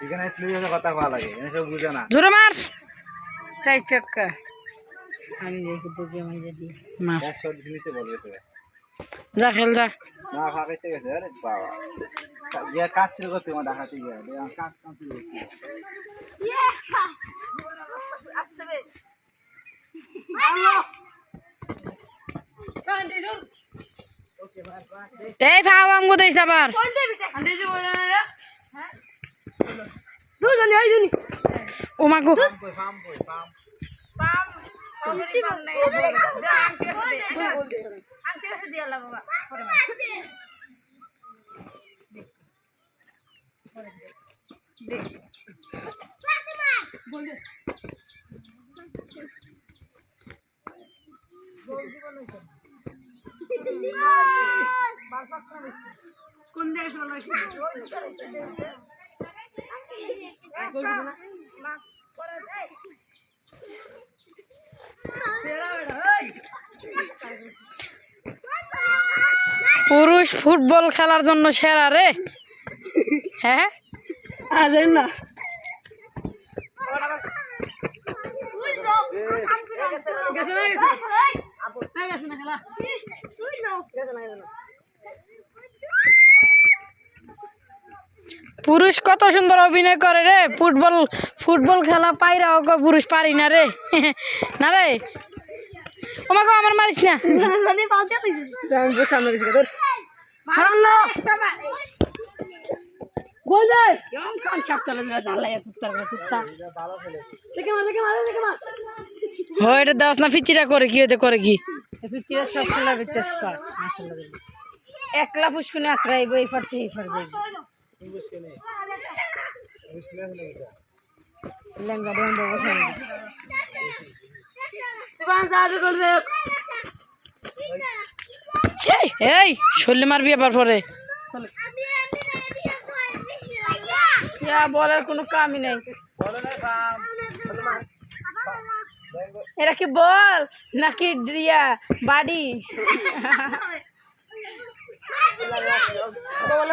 এখানে স্লিপে কথা কওয়া লাগে এখানে সব বুঝে না। জোরে মার! চাই চক্কা আমি দেখি তোকে আমি যদি মার একশো জিনিসে বলবে তো যা খেল যা। না খা খাইতে গেছে আরে বাবা। গিয়ে কাজ ছিল করতে আমার ডাকাতে গিয়ে। কাজ কাজ করতে। এই ভাও আমগো দেইছ আবার। ও মাগো ফার্ম কই ফার্ম পুরুষ ফুটবল খেলার জন্য সেরা রে। হ্যাঁ? না। পুরুষ কত সুন্দর অভিনয় করে রে? ফুটবল ফুটবল খেলা পাইরা ওকে পুরুষ পারি না রে। না রে? ও মাগো আমার মারিস না। হয়, এটা না করে কি করে কি? একলা ফুসকুনি আত্রাইব, এই ফাটতে এই লেঙ্গা দেন দেবো এই, এই শরীরে মারবি আবার পরে। বলার কোনো কামই নাই। বলে এরা কি বল? নাকি ড্রিয়া বাড়ি? বলে